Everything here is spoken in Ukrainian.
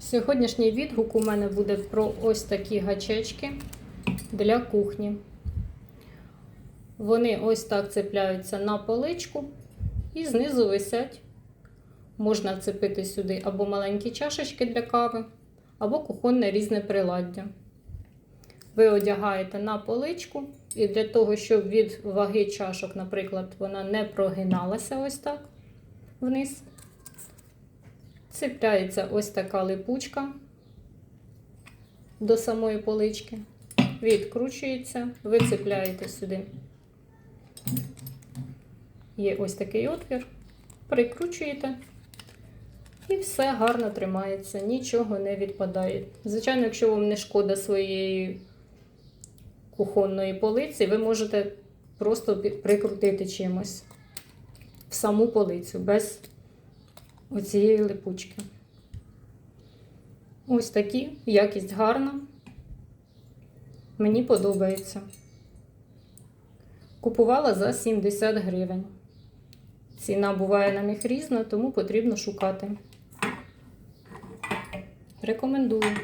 Сьогоднішній відгук у мене буде про ось такі гачечки для кухні. Вони ось так цепляються на поличку і знизу висять. Можна вцепити сюди або маленькі чашечки для кави, або кухонне різне приладдя. Ви одягаєте на поличку, і для того, щоб від ваги чашок, наприклад, вона не прогиналася ось так вниз. Цепляється ось така липучка до самої полички. Відкручується, ви цепляєте сюди. Є ось такий отвір, прикручуєте, і все гарно тримається, нічого не відпадає. Звичайно, якщо вам не шкода своєї кухонної полиці, ви можете просто прикрутити чимось в саму полицю без оцієї липучки. Ось такі, якість гарна. Мені подобається. Купувала за 70 гривень. Ціна буває на них різна, тому потрібно шукати. Рекомендую.